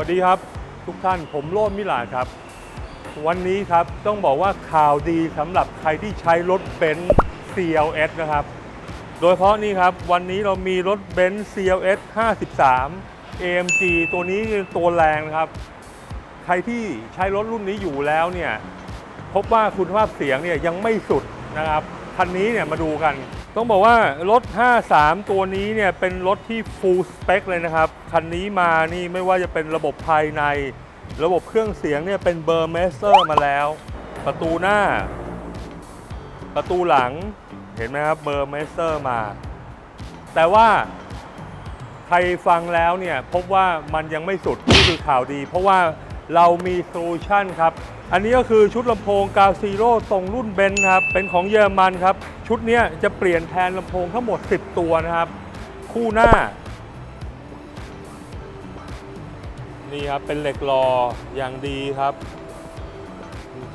วัสดีครับทุกท่านผมโรจน์มิลาครับ วันนี้ครับต้องบอกว่าข่าวดีสำหรับใครที่ใช้รถเบนซ์ CLS นะครับ โดยเฉพาะนี่ครับวันนี้เรามีรถเบนซ์ CLS 53 AMG ตัวนี้ตัวแรงนะครับ ใครที่ใช้รถรุ่นนี้อยู่แล้วเนี่ยพบว่าคุณภาพเสียงเนี่ยยังไม่สุดนะครับ คันนี้เนี่ยมาดูกัน ต้องบอกว่ารถ 53 ตัวนี้เนี่ยเป็นรถที่ full spec เลยนะครับ คันนี้มานี่ไม่ว่าจะเป็นระบบภายใน ระบบเครื่องเสียงเนี่ยเป็นเบอร์เมสเซอร์มาแล้ว ประตูหน้า ประตูหลังเห็นไหมครับเบอร์เมสเซอร์มา แต่ว่าใครฟังแล้วเนี่ยพบว่ามันยังไม่สุดนี่คือข่าวดี เพราะว่า เรามีโซลูชันครับ อันนี้ก็คือชุดลำโพงกาซีโร่ตรงรุ่นเบนซ์ครับ เป็นของเยอรมันครับ ชุดนี้จะเปลี่ยนแทนลำโพงทั้งหมด 10 ตัวนะครับ คู่หน้า นี่ครับ เป็นเหล็กรออย่างดีครับ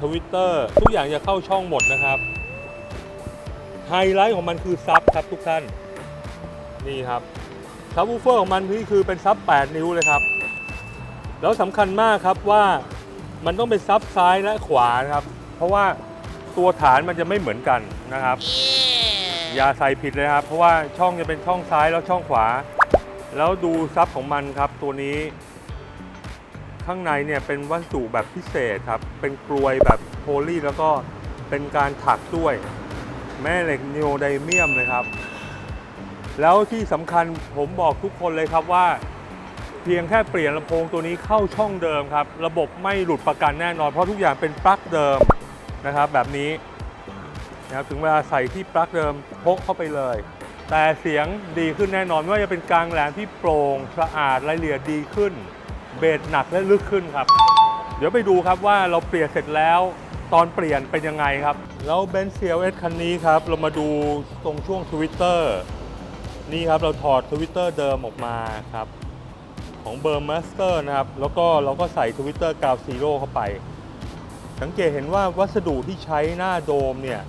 ทวิตเตอร์ทุกอย่างจะเข้าช่องหมดนะครับ ไฮไลท์ของมันคือซับครับทุกท่าน นี่ครับซับวูเฟอร์ของมันนี่คือเป็นซับ 8 นิ้วเลยครับ แล้วสำคัญมากครับว่ามันต้องเป็นซับซ้ายและขวานะครับ เพราะว่าตัวฐานมันจะไม่เหมือนกันนะครับ อย่าใส่ผิดเลยครับ เพราะว่าช่องจะเป็นช่องซ้ายแล้วช่องขวา แล้วดูซับของมันครับ ตัวนี้ ข้างในเนี่ยเป็นวัสดุแบบพิเศษครับ เป็นกลวยแบบโพลีแล้วก็เป็นการถักด้วย แม่เหล็กนิโอไดเมียมเลยครับ แล้วที่สำคัญผมบอกทุกคนเลยครับว่า เพียงแค่เปลี่ยนลำโพงตัวนี้เข้าช่องเดิมครับ ระบบไม่หลุดประกันแน่นอน เพราะทุกอย่างเป็นปลั๊กเดิมนะครับ แบบนี้นะครับถึงเวลาใส่ที่ปลั๊กเดิมพกเข้าไปเลย แต่เสียงดีขึ้นแน่นอนไม่ว่าจะเป็นกลางแหลมที่โปร่งสะอาดรายละเอียดดีขึ้น เบสหนักและลึกขึ้นครับ เดี๋ยวไปดูครับว่าเราเปลี่ยนเสร็จแล้วตอนเปลี่ยนเป็นยังไงครับ แล้วเบนซ์ CLS คันนี้ครับ เรามาดูตรงช่วง Twitter นี่ครับเราถอด Twitter เดิมออกมาครับ ของเบอร์มาสเตอร์นะครับ แล้วก็เราก็ใส่ Twitter กาวซีโร่เข้าไป สังเกตเห็นว่าวัสดุที่ใช้หน้าโดมเนี่ย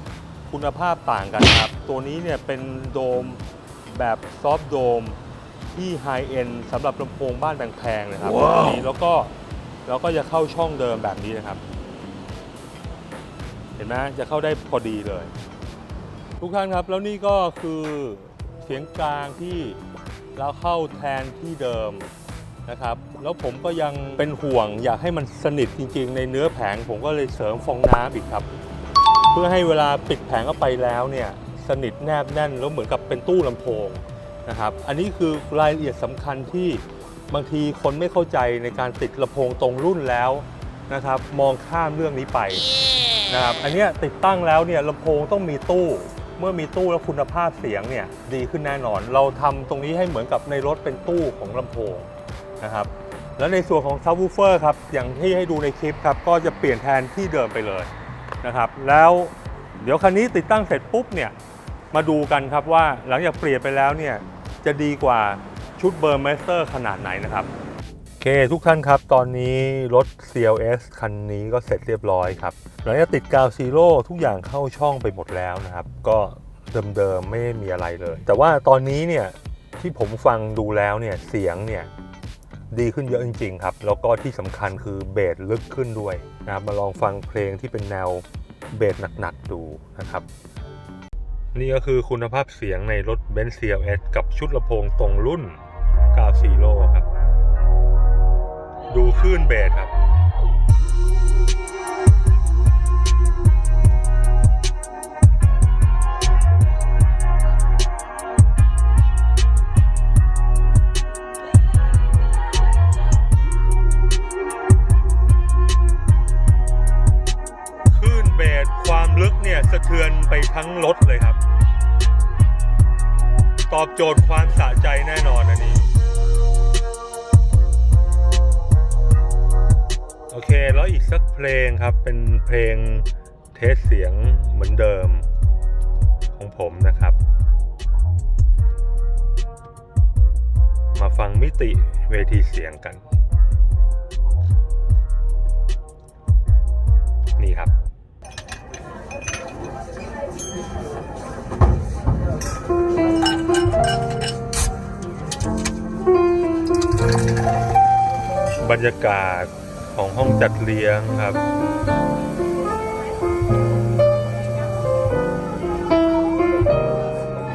คุณภาพต่างกันครับ ตัวนี้เนี่ยเป็นโดมแบบซอฟต์โดมที่ไฮเอนด์สำหรับลำโพงบ้านแพงๆนะครับนี่แล้วก็เราก็จะเข้าช่องเดิมแบบนี้นะครับ เห็นไหมจะเข้าได้พอดีเลย ทุกท่านครับแล้วนี่ก็คือเสียงกลางที่เราเข้าแทนที่เดิม นะครับ แล้วผมก็ยังเป็นห่วง อยากให้มันสนิทจริงๆ ในเนื้อแผง ผมก็เลยเสริมฟองน้ำอีกครับ เพื่อให้เวลาปิดแผงเข้าไปแล้วเนี่ยสนิทแนบแน่นแล้วเหมือนกับเป็นตู้ลำโพงนะครับอันนี้คือรายละเอียดสำคัญที่บางทีคนไม่เข้าใจในการติดลำโพงตรงรุ่นแล้วนะครับ มองข้ามเรื่องนี้ไปนะครับอันเนี้ยติดตั้งแล้วเนี่ยลำโพงต้องมีตู้ เมื่อมีตู้แล้วคุณภาพเสียงเนี่ยดีขึ้นแน่นอน เราทำตรงนี้ให้เหมือนกับในรถเป็นตู้ของลำโพง นะครับแล้วในส่วนของซับวูเฟอร์ครับอย่างที่ให้ดูในคลิปครับก็จะเปลี่ยนแทนที่เดิมไปเลยนะครับแล้วเดี๋ยวคันนี้ติดตั้งเสร็จปุ๊บเนี่ยมาดูกันครับว่าหลังจากเปลี่ยนไปแล้วเนี่ยจะดีกว่าชุดเบอร์เมสเตอร์ขนาดไหนนะครับโอเคทุกท่านครับ ตอนนี้รถ CLS คันนี้ก็เสร็จเรียบร้อยครับหลังจากติดกาวซีโร่ทุกอย่างเข้าช่องไปหมดแล้วนะครับ ก็เดิมๆไม่มีอะไรเลย แต่ว่าตอนนี้เนี่ยที่ผมฟังดูแล้วเนี่ยเสียงเนี่ย ดีขึ้นเยอะจริง ๆ ครับ แล้วก็ที่สำคัญคือเบสลึกขึ้นด้วยนะครับมาลองฟังเพลงที่เป็นแนวเบสหนักๆดูนะครับ นี่ก็คือคุณภาพเสียงในรถ Benz CLS กับชุดลำโพงตรงรุ่น9 0ครับ ดูคลื่นเบสครับ ตอบโจทย์ความสะใจแน่นอนอันนี้ โอเค แล้วอีกสักเพลงครับ เป็นเพลงเทสเสียงเหมือนเดิมของผมนะครับ มาฟังมิติเวทีเสียงกัน นี่ครับ บรรยากาศของห้องจัดเลี้ยงครับ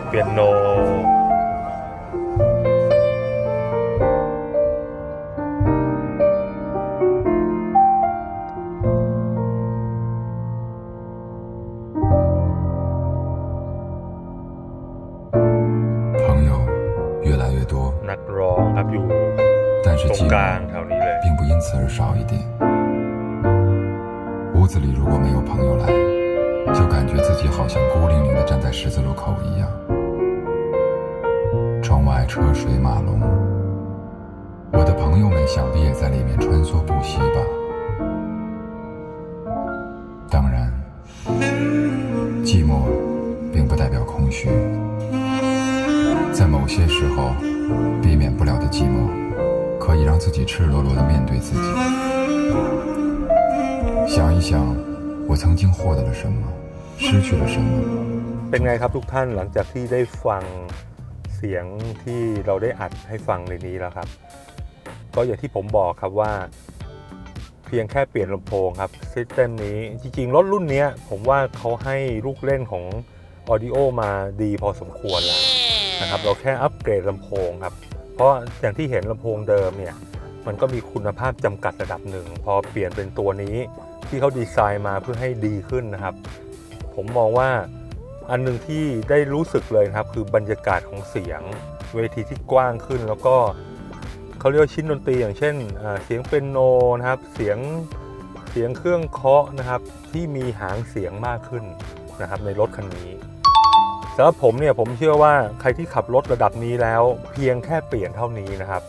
เปียโนนักร้องครับอยู่ตรงกลางแถวนี้ 时而少一点。屋子里如果没有朋友来就感觉自己好像孤零零的站在十字路口一样。窗外车水马龙我的朋友们想必也在里面穿梭不息吧。当然寂寞并不代表空虚。在某些时候避免不了的寂寞。可以让自己赤裸裸地面对自己。想一想，我曾经获得了什么，失去了什么。 เป็นไงครับทุกท่านหลังจากที่ได้ฟังเสียงที่เราได้อัดให้ฟังในนี้แล้วครับ ก็อย่างที่ผมบอกครับว่า เพียงแค่เปลี่ยนลำโพงครับซิสเต็มนี้จริงๆ รถรุ่นเนี้ยผมว่าเขาให้ลูกเล่นของออดิโอมาดีพอสมควรแล้วนะครับเราแค่อัปเกรดลำโพงครับ เพราะอย่างที่เห็นลำโพงเดิมเนี่ยมันก็มีคุณภาพจำกัดระดับหนึ่ง พอเปลี่ยนเป็นตัวนี้ที่เขาดีไซน์มาเพื่อให้ดีขึ้นนะครับ ผมมองว่าอันหนึ่งที่ได้รู้สึกเลยครับ คือบรรยากาศของเสียงเวทีที่กว้างขึ้น แล้วก็เขาเรียกชิ้นดนตรีอย่างเช่นเสียงเปียโนนะครับเสียงเสียงเครื่องเคาะนะครับที่มีหางเสียงมากขึ้นนะครับในรถคันนี้ สำหรับผมเนี่ยผมเชื่อว่าใครที่ขับรถระดับนี้แล้ว เพียงแค่เปลี่ยนเท่านี้นะครับ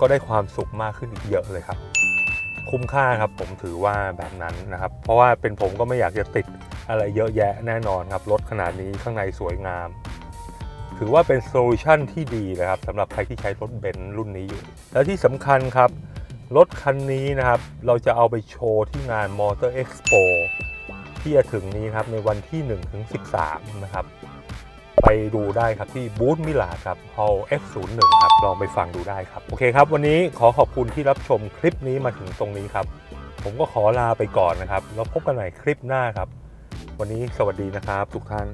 ก็ได้ความสุขมากขึ้นอีกเยอะเลยครับ คุ้มค่าครับผมถือว่าแบบนั้นนะครับ เพราะว่าเป็นผมก็ไม่อยากจะติดอะไรเยอะแยะแน่นอนครับรถขนาดนี้ข้างในสวยงาม ถือว่าเป็นโซลูชันที่ดีนะครับสำหรับใครที่ใช้รถเบนซ์รุ่นนี้อยู่ และที่สำคัญครับรถคันนี้นะครับ เราจะเอาไปโชว์ที่งาน Motor Expo ที่จะถึงนี้ครับในวันที่1ถึง13 นะครับ ไปดูได้ครับที่บูธมิลาครับ Hall F01 ครับ ลองไปฟังดูได้ครับ โอเคครับ วันนี้ขอขอบคุณที่รับชมคลิปนี้มาถึงตรงนี้ครับ ผมก็ขอลาไปก่อนนะครับ แล้วพบกันใหม่คลิปหน้าครับ วันนี้สวัสดีนะครับ ทุกท่าน